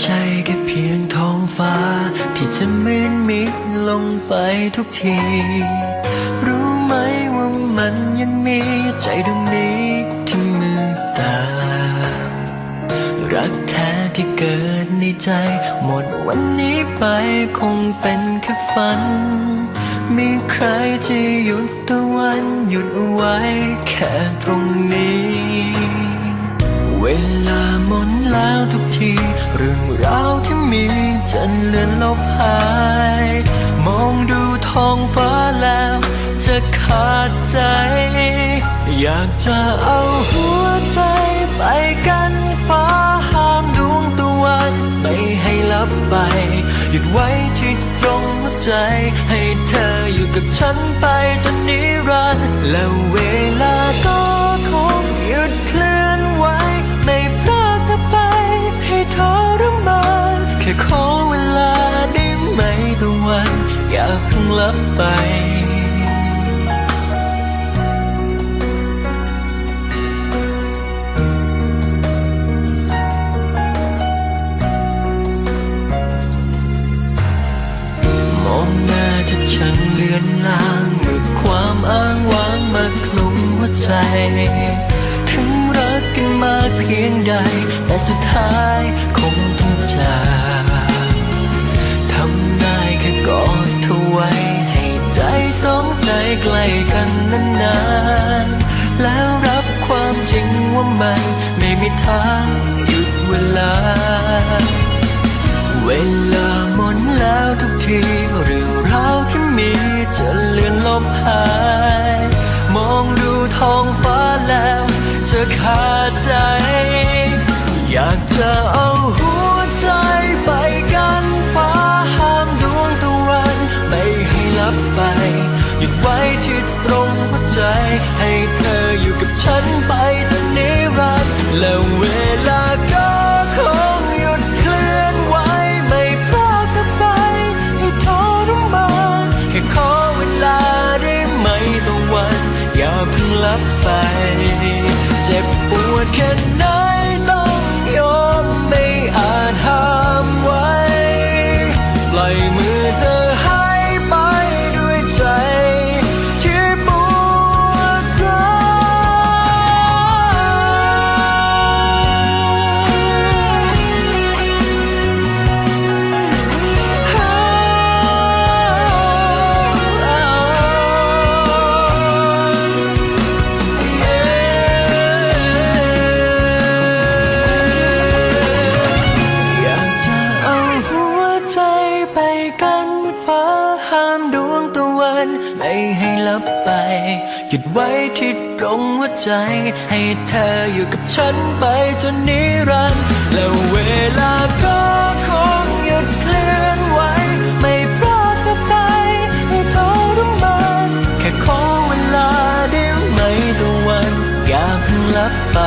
ใช่แค่เพียงท้องฟ้า ที่จะมืนมิดลงไปทุกที รู้ไหมว่ามันยังมีใจดวงนี้ที่มืดตา รักแท้ที่เกิดในใจ หมดวันนี้ไปคงเป็นแค่ฝัน มีใครที่หยุดตะวันหยุดไว้แค่ตรงนี้ ลาหมนแล้วทุกที เรื่องราวที่มีจะเลือนลบหาย มองดูท้องฟ้าแล้ว จะขาดใจ อยากจะเอาหัวใจไปกันฟ้าห้ามดวงตะวันไม่ให้ลับไปหยุดไว้ที่ตรงหัวใจ ให้เธออยู่กับฉันไปจนนิรันดร์แล้วเวลาก็ อย่าเพิ่งลับไป มองหน้าเธอช่างเลือนลางเมื่อความอ้างว้างมาคลุมหัวใจ ถึงรักกันมากเพียงใด แต่สุดท้ายคงต้องจาก จริงมันไม่มีทางหยุดเวลา เวลาหมดแล้วทุกทีเรื่องราวที่มีจะเลือนลบหาย มองดูท้องฟ้าแล้วจะขาดใจ อยากจะเอาหัวใจไปกันฟ้าห้ามดวงตะวันไม่ให้ลับไปหยุดไว้ที่ตรงหัวใจ ให้เธออยู่กับฉันไป ดแค่ไหนต้องยอมไม่อาจห้ามไว้ปล่อยมือ ไปกันฟ้าห้ามดวงตะวัน ไม่ให้ลับไป หยุดไว้ที่ตรงหัวใจ ให้เธออยู่กับฉันไปจนนิรันดร์แล้วเวลาก็คงหยุดเคลื่อนไหวไม่พลาดเธอไปให้ทรมานแค่ขอเวลาได้ไหมตะวัน อย่าเพิ่งลับไป